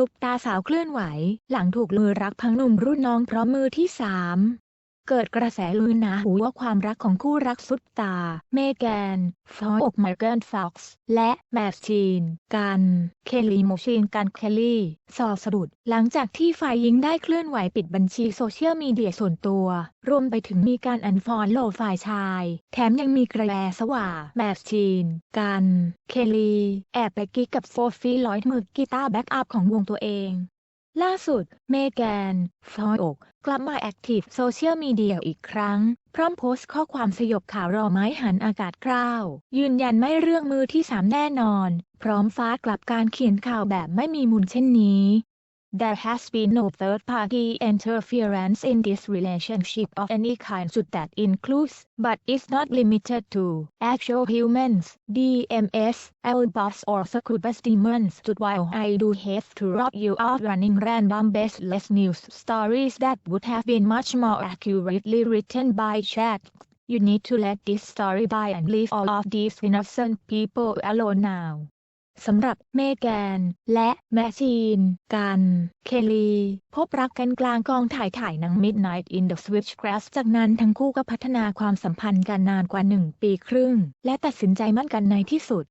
ซุปตาสาวเคลื่อนไหว หลังถูกมือรักพังหนุ่มรุ่นน้องเพราะมือที่สาม เกิดกระแสลือหนาหูว่าความรักของคู่รักซุปตา เมแกนฟลอยอกไมเคิลฟ็อกซ์และแมชชีน กัน เคลลี่โมชีนกันเคลลี่สอสะดุด หลังจากที่ฝ่ายหญิงได้เคลื่อนไหวปิดบัญชีโซเชียลมีเดียส่วนตัว รวมไปถึงมีการอันฟอลโล่ฝ่ายชาย แถมยังมีกระแสสว่าแมชชีน กัน เคลลี่แอบไปกิ๊กกับโซฟีลอยด์มือกีตาร์แบ็กอัพของวงตัวเอง ล่าสุด เมแกน ฟลอยอก กลับมาแอคทีฟโซเชียลมีเดียอีกครั้ง พร้อมโพสต์ข้อความสยบข่าวรอไม้หันอากาศคร่าว ยืนยันไม่เรื่องมือที่สามแน่นอน พร้อมฟ้ากลับการเขียนข่าวแบบไม่มีมูลเช่นนี้ There has been no third-party interference in this relationship of any kind so that includes, but is not limited to, actual humans, DMS, Elbows or succubus demons while I do have to rob you out running random baseless news stories that would have been much more accurately written by chat. You need to let this story by and leave all of these innocent people alone now. สำหรับเมแกน และแมชชีน กัน เคลลี พบรักกันกลางกองถ่ายถ่ายหนัง Midnight in the Switchgrass จากนั้นทั้งคู่ก็พัฒนาความสัมพันธ์กันนานกว่าหนึ่งปีครึ่ง และตัดสินใจมั่นกันในที่สุด